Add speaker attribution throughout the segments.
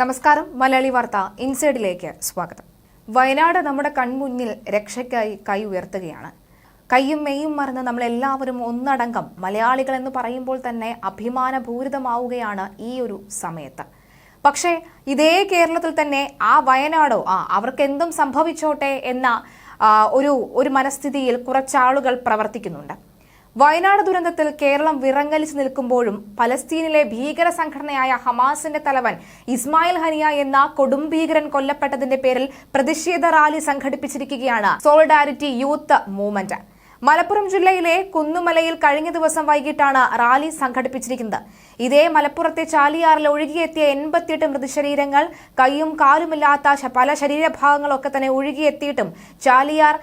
Speaker 1: നമസ്കാരം മലയാളി വാർത്ത ഇൻസൈഡിലേക്ക് സ്വാഗതം. വയനാട് നമ്മുടെ കൺമുന്നിൽ രക്ഷയ്ക്കായി കൈ ഉയർത്തുകയാണ്. കൈയും മെയ്യും മറന്ന് നമ്മളെല്ലാവരും ഒന്നടങ്കം മലയാളികൾ എന്ന് പറയുമ്പോൾ തന്നെ അഭിമാനഭൂരിതമാവുകയാണ് ഈ ഒരു സമയത്ത്. പക്ഷേ ഇതേ കേരളത്തിൽ തന്നെ ആ വയനാടോ ആ അവർക്ക് എന്തും സംഭവിച്ചോട്ടെ എന്ന ഒരു ഒരു മനസ്ഥിതിയിൽ കുറച്ചാളുകൾ പ്രവർത്തിക്കുന്നുണ്ട്. വയനാട് ദുരന്തത്തിൽ കേരളം വിറങ്ങലിച്ചു നിൽക്കുമ്പോഴും പലസ്തീനിലെ ഭീകര സംഘടനയായ ഹമാസിന്റെ തലവൻ ഇസ്മായിൽ ഹനിയ എന്ന കൊടുംഭീകരൻ കൊല്ലപ്പെട്ടതിന്റെ പേരിൽ പ്രതിഷേധ റാലി സംഘടിപ്പിച്ചിരിക്കുകയാണ്. സോളിഡാരിറ്റി യൂത്ത് മൂവ്മെന്റ് മലപ്പുറം ജില്ലയിലെ കുന്നുമലയിൽ കഴിഞ്ഞ ദിവസം വൈകിട്ടാണ് റാലി സംഘടിപ്പിച്ചിരിക്കുന്നത്. ഇതേ മലപ്പുറത്തെ ചാലിയാറിൽ ഒഴുകിയെത്തിയ എൺപത്തിയെട്ട് മൃതശരീരങ്ങൾ കൈയും കാലുമില്ലാത്ത പല ശരീരഭാഗങ്ങളൊക്കെ തന്നെ ഒഴുകിയെത്തിയിട്ടും ചാലിയാർ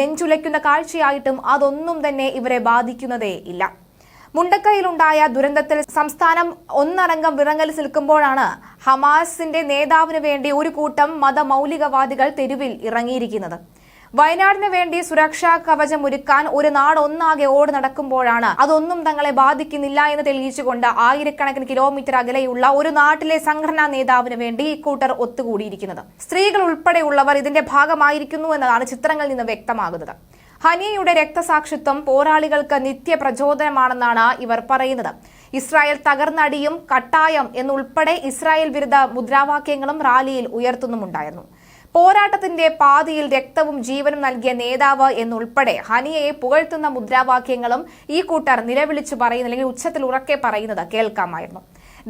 Speaker 1: നെഞ്ചുലയ്ക്കുന്ന കാഴ്ചയായിട്ടും അതൊന്നും തന്നെ ഇവരെ ബാധിക്കുന്നതേ ഇല്ല. മുണ്ടക്കയിലുണ്ടായ ദുരന്തത്തിൽ സംസ്ഥാനം ഒന്നടങ്കം വിറങ്ങലിൽ നിൽക്കുമ്പോഴാണ് ഹമാസിന്റെ നേതാവിന് വേണ്ടി ഒരു കൂട്ടം മതമൗലികവാദികൾ തെരുവിൽ ഇറങ്ങിയിരിക്കുന്നത്. വയനാടിന് വേണ്ടി സുരക്ഷാ കവചം ഒരുക്കാൻ ഒരു നാട് ഒന്നാകെ ഓടി നടക്കുമ്പോഴാണ് അതൊന്നും തങ്ങളെ ബാധിക്കുന്നില്ല എന്ന് തെളിയിച്ചുകൊണ്ട് ആയിരക്കണക്കിന് കിലോമീറ്റർ അകലെയുള്ള ഒരു നാട്ടിലെ സംഘടനാ നേതാവിന് വേണ്ടി ഇക്കൂട്ടർ ഒത്തുകൂടിയിരിക്കുന്നത്. സ്ത്രീകൾ ഉൾപ്പെടെയുള്ളവർ ഇതിന്റെ ഭാഗമായിരിക്കുന്നു എന്നതാണ് ചിത്രങ്ങളിൽ നിന്ന് വ്യക്തമാകുന്നത്. ഹനിയയുടെ രക്തസാക്ഷിത്വം പോരാളികൾക്ക് നിത്യ പ്രചോദനമാണെന്നാണ് ഇവർ പറയുന്നത്. ഇസ്രായേൽ തകർന്നടിയും കട്ടായം എന്നുൾപ്പെടെ ഇസ്രായേൽ വിരുദ്ധ മുദ്രാവാക്യങ്ങളും റാലിയിൽ ഉയർത്തുന്നുമുണ്ടായിരുന്നു. പോരാട്ടത്തിന്റെ പാതിയിൽ രക്തവും ജീവനും നൽകിയ നേതാവ് എന്നുൾപ്പെടെ ഹനിയയെ പുകഴ്ത്തുന്ന മുദ്രാവാക്യങ്ങളും ഈ കൂട്ടർ നിലവിളിച്ചു പറയുന്ന അല്ലെങ്കിൽ ഉച്ചത്തിൽ ഉറക്കെ പറയുന്നത് കേൾക്കാമായിരുന്നു.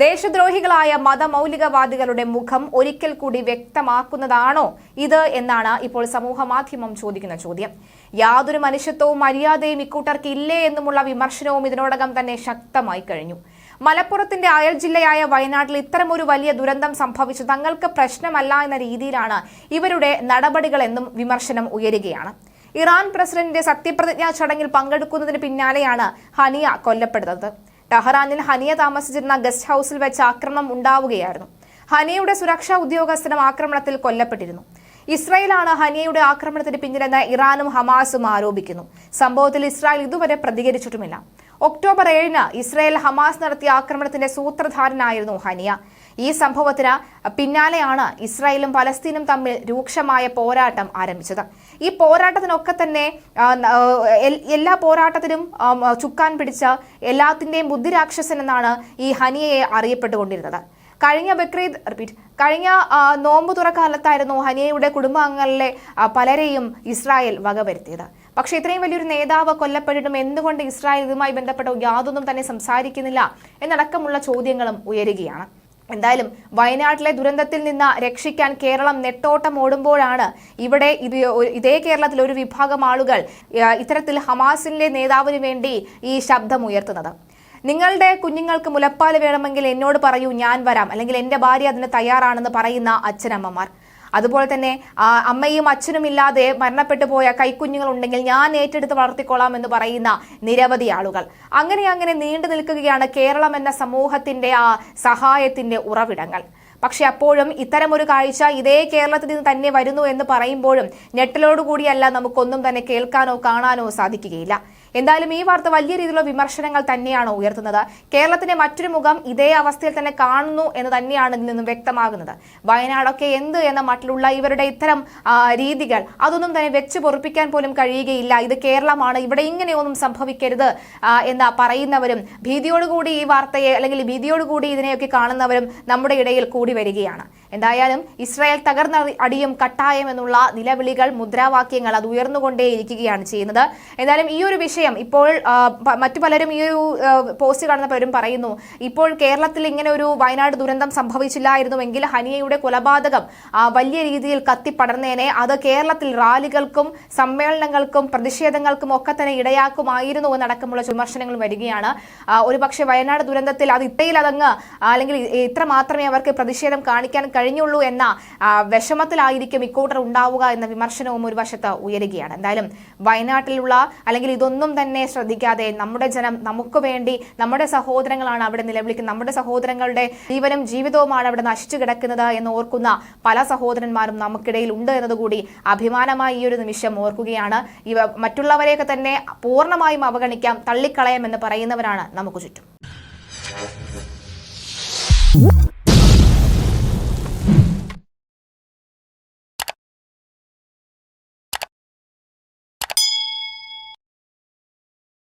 Speaker 1: ദേശദ്രോഹികളായ മതമൗലികവാദികളുടെ മുഖം ഒരിക്കൽ കൂടി വ്യക്തമാക്കുന്നതാണോ ഇത് എന്നാണ് ഇപ്പോൾ സമൂഹ മാധ്യമം ചോദിക്കുന്ന ചോദ്യം. യാതൊരു മനുഷ്യത്വവും മര്യാദയും ഇക്കൂട്ടർക്ക് ഇല്ലേ എന്നുമുള്ള വിമർശനവും ഇതിനോടകം തന്നെ ശക്തമായി കഴിഞ്ഞു. മലപ്പുറത്തിന്റെ അയൽ ജില്ലയായ വയനാട്ടിൽ ഇത്തരമൊരു വലിയ ദുരന്തം സംഭവിച്ചു. തങ്ങൾക്ക് പ്രശ്നമല്ല എന്ന രീതിയിലാണ് ഇവരുടെ നടപടികളെന്നും വിമർശനം ഉയരുകയാണ്. ഇറാൻ പ്രസിഡന്റിന്റെ സത്യപ്രതിജ്ഞാ ചടങ്ങിൽ പങ്കെടുക്കുന്നതിന് പിന്നാലെയാണ് ഹനിയ കൊല്ലപ്പെടുന്നത്. ടെഹ്റാനിൽ ഹനിയ താമസിച്ചിരുന്ന ഗസ്റ്റ് ഹൌസിൽ വെച്ച് ആക്രമണം ഉണ്ടാവുകയായിരുന്നു. ഹനിയയുടെ സുരക്ഷാ ഉദ്യോഗസ്ഥനും ആക്രമണത്തിൽ കൊല്ലപ്പെട്ടിരുന്നു. ഇസ്രായേലാണ് ഹനിയയുടെ ആക്രമണത്തിന് പിന്നിലെന്ന് ഇറാനും ഹമാസും ആരോപിക്കുന്നു. സംഭവത്തിൽ ഇസ്രായേൽ ഇതുവരെ പ്രതികരിച്ചിട്ടുമില്ല. ഒക്ടോബർ ഏഴിന് ഇസ്രായേൽ ഹമാസ് നടത്തിയ ആക്രമണത്തിന്റെ സൂത്രധാരനായിരുന്നു ഹനിയ. ഈ സംഭവത്തിന് പിന്നാലെയാണ് ഇസ്രായേലും പലസ്തീനും തമ്മിൽ രൂക്ഷമായ പോരാട്ടം ആരംഭിച്ചത്. ഈ പോരാട്ടത്തിനൊക്കെ തന്നെ എല്ലാ പോരാട്ടത്തിനും ചുക്കാൻ പിടിച്ച എല്ലാത്തിന്റെയും ബുദ്ധിരാക്ഷസൻ എന്നാണ് ഈ ഹനിയയെ അറിയപ്പെട്ടുകൊണ്ടിരുന്നത്. കഴിഞ്ഞ ബക്രീദ് റിപ്പീറ്റ് കഴിഞ്ഞ നോമ്പ് തുറക്കാലത്തായിരുന്നു ഹനിയയുടെ കുടുംബാംഗങ്ങളിലെ പലരെയും ഇസ്രായേൽ വകവരുത്തിയത്. പക്ഷേ ഇത്രയും വലിയൊരു നേതാവ് കൊല്ലപ്പെട്ടിട്ടും എന്തുകൊണ്ട് ഇസ്രായേൽ ഇതുമായി ബന്ധപ്പെട്ട യാതൊന്നും തന്നെ സംസാരിക്കുന്നില്ല എന്നടക്കമുള്ള ചോദ്യങ്ങളും ഉയരുകയാണ്. എന്തായാലും വയനാട്ടിലെ ദുരന്തത്തിൽ നിന്ന് രക്ഷിക്കാൻ കേരളം നെട്ടോട്ടം ഓടുമ്പോഴാണ് ഇവിടെ ഇത് ഇതേ കേരളത്തിൽ ഒരു വിഭാഗം ആളുകൾ ഇത്തരത്തിൽ ഹമാസിന്റെ നേതാവിന് വേണ്ടി ഈ ശബ്ദം ഉയർത്തുന്നത്. നിങ്ങളുടെ കുഞ്ഞുങ്ങൾക്ക് മുലപ്പാൽ വേണമെങ്കിൽ എന്നോട് പറയൂ ഞാൻ വരാം. അല്ലെങ്കിൽ എന്റെ ഭാര്യ അതിന് തയ്യാറാണെന്ന് പറയുന്ന അച്ഛനമ്മമാർ. അതുപോലെ തന്നെ അമ്മയും അച്ഛനും ഇല്ലാതെ മരണപ്പെട്ടു പോയ കൈക്കുഞ്ഞുങ്ങൾ ഉണ്ടെങ്കിൽ ഞാൻ ഏറ്റെടുത്ത് വളർത്തിക്കൊള്ളാം എന്ന് പറയുന്ന നിരവധി ആളുകൾ. അങ്ങനെ അങ്ങനെ നീണ്ടു നിൽക്കുകയാണ് കേരളം എന്ന സമൂഹത്തിന്റെ ആ സഹായത്തിന്റെ ഉറവിടങ്ങൾ. പക്ഷെ അപ്പോഴും ഇത്തരമൊരു കാഴ്ച ഇതേ കേരളത്തിൽ നിന്ന് തന്നെ വരുന്നു എന്ന് പറയുമ്പോഴും ഞെട്ടലോടുകൂടിയല്ല നമുക്കൊന്നും തന്നെ കേൾക്കാനോ കാണാനോ സാധിക്കുകയില്ല. എന്തായാലും ഈ വാർത്ത വലിയ രീതിയിലുള്ള വിമർശനങ്ങൾ തന്നെയാണ് ഉയർത്തുന്നത്. കേരളത്തിന്റെ മറ്റൊരു മുഖം ഇതേ അവസ്ഥയിൽ തന്നെ കാണുന്നു എന്ന് തന്നെയാണ് ഇതിൽ നിന്നും വ്യക്തമാകുന്നത്. വയനാടൊക്കെ എന്ത് എന്ന മട്ടിലുള്ള ഇവരുടെ ഇത്തരം രീതികൾ അതൊന്നും തന്നെ വെച്ച് പൊറുപ്പിക്കാൻ പോലും കഴിയുകയില്ല. ഇത് കേരളമാണ്. ഇവിടെ ഇങ്ങനെയൊന്നും സംഭവിക്കരുത് എന്ന് പറയുന്നവരും ഭീതിയോടുകൂടി ഈ വാർത്തയെ അല്ലെങ്കിൽ ഭീതിയോടുകൂടി ഇതിനെയൊക്കെ കാണുന്നവരും നമ്മുടെ ഇടയിൽ കൂടി വരികയാണ്. എന്തായാലും ഇസ്രായേൽ തകർന്ന അടിയും കട്ടായം എന്നുള്ള നിലവിളികൾ മുദ്രാവാക്യങ്ങൾ അത് ഉയർന്നുകൊണ്ടേയിരിക്കുകയാണ് ചെയ്യുന്നത്. എന്തായാലും ഈ ഒരു വിഷയം ഇപ്പോൾ മറ്റു പലരും ഈ ഒരു പോസ്റ്റ് കാണുന്ന പലരും പറയുന്നു ഇപ്പോൾ കേരളത്തിൽ ഇങ്ങനെ ഒരു വയനാട് ദുരന്തം സംഭവിച്ചില്ലായിരുന്നുവെങ്കിൽ ഹനിയയുടെ കൊലപാതകം വലിയ രീതിയിൽ കത്തിപ്പടർന്നേനെ. അത് കേരളത്തിൽ റാലികൾക്കും സമ്മേളനങ്ങൾക്കും പ്രതിഷേധങ്ങൾക്കും ഒക്കെ തന്നെ ഇടയാക്കുമായിരുന്നു എന്നടക്കമുള്ള വിമർശനങ്ങൾ വരികയാണ്. ഒരുപക്ഷെ വയനാട് ദുരന്തത്തിൽ അത് ഇത്തയിൽ അതങ്ങ് അല്ലെങ്കിൽ ഇത്ര മാത്രമേ അവർക്ക് പ്രതിഷേധം കാണിക്കാൻ കഴിഞ്ഞുള്ളൂ എന്ന വിഷമത്തിലായിരിക്കും ഇക്കൂട്ടർ ഉണ്ടാവുക എന്ന വിമർശനവും ഒരു വശത്ത് ഉയരുകയാണ്. എന്തായാലും വയനാട്ടിലുള്ള അല്ലെങ്കിൽ ഇതൊന്നും തന്നെ ശ്രദ്ധിക്കാതെ നമ്മുടെ ജനം നമുക്ക് വേണ്ടി നമ്മുടെ സഹോദരങ്ങളാണ് അവിടെ നിലവിളിക്കുന്നത്. നമ്മുടെ സഹോദരങ്ങളുടെ ജീവനും ജീവിതവുമാണ് അവിടെ നശിച്ചു കിടക്കുന്നത് എന്ന് ഓർക്കുന്ന പല സഹോദരന്മാരും നമുക്കിടയിൽ ഉണ്ട് എന്നതുകൂടി അഭിമാനമായി ഈ ഒരു നിമിഷം ഓർക്കുകയാണ്. ഇവ മറ്റുള്ളവരെയൊക്കെ തന്നെ പൂർണമായും അവഗണിക്കാം തള്ളിക്കളയാം എന്ന് പറയുന്നവരാണ് നമുക്ക് ചുറ്റും.